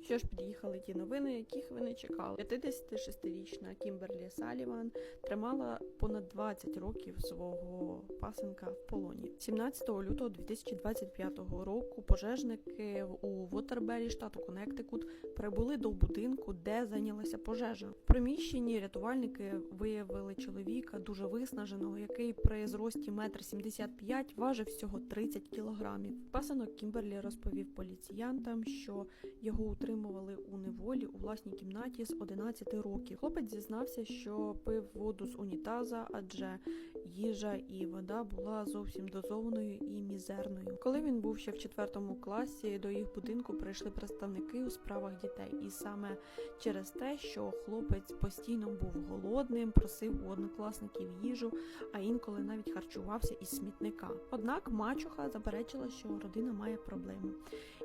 Що ж, під'їхали ті новини, яких ви не чекали. 56-річна Кімберлі Саліван тримала понад 20 років свого пасенка в полоні. 17 лютого 2025 року пожежники у Вотербері, штату Коннектикут, прибули до будинку, де зайнялася пожежа. В приміщенні рятувальники виявили чоловіка дуже виснаженого, який при зрості 1,75 м важив всього 30 кілограмів. Пасенок Кімберлі розповів поліціянтам, що його утримували у неволі у власній кімнаті з 11 років. Хлопець зізнався, що пив воду з унітаза, адже їжа і вода була зовсім дозованою і мізерною. Коли він був ще в четвертому класі, до їх будинку прийшли представники у справах дітей, і саме через те, що хлопець постійно був голодним, просив у однокласників їжу, а інколи навіть харчувався із смітника. Однак мачуха заперечила, що родина має проблеми,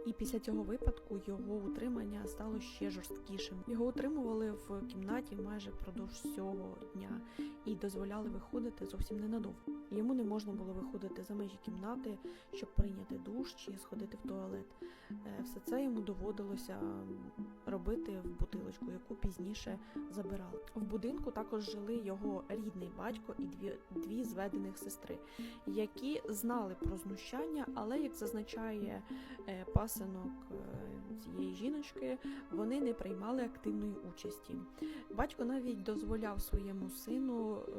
і після цього випадку його утримання стало ще жорсткішим. Його утримували в кімнаті майже впродовж всього дня і дозволяли виходити зовсім ненадовго. Йому не можна було виходити за межі кімнати, щоб прийняти душ чи сходити в туалет. Е, Все це йому доводилося робити в бутилочку, яку пізніше забирали. В будинку також жили його рідний батько і дві, дві зведених сестри, які знали про знущання, але як зазначає е, пасенок е, цієї жіночки, вони не приймали активної участі. Батько навіть дозволяв своєму сину е,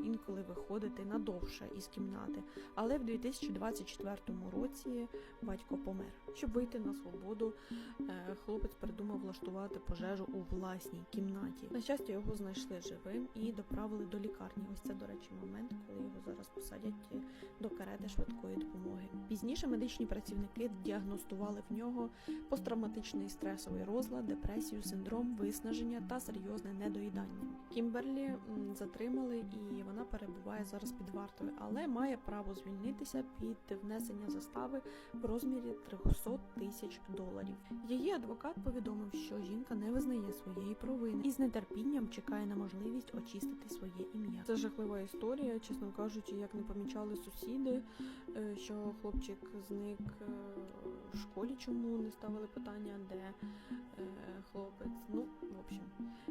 інколи виходити надовше із кімнати, але в 2024 році батько помер. Щоб вийти на свободу, е, хлопець придумав влаштувати пожежу у власній кімнаті. На щастя, його знайшли живим і доправили до лікарні. Ось це, до речі, момент, коли його зараз посадять е, до карети швидкої допомоги. Пізніше медичні працівники діагностували в нього посттравматичний стресовий розлад, депресію, синдром виснаження та серйозне недоїдання. Кімберлі затримали і вона перебуває зараз під вартою, але має право звільнитися під внесення застави в розмірі 300 тисяч доларів. Її адвокат повідомив, що жінка не визнає своєї провини і з нетерпінням чекає на можливість очистити своє ім'я. Це жахлива історія, чесно кажучи, як не помічали сусіди, е, що хлопчик зник е, в школі, чому не ставили питання, де е, хлопець. Ну, в общем,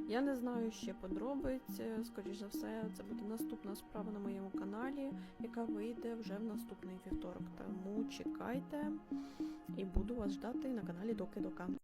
я не знаю ще подробиць. Е, Скоріш за все, це буде наступна справа на моєму каналі, яка вийде вже в наступний вівторок. Тому чекайте і буду вас ждати на каналі Доки Дока.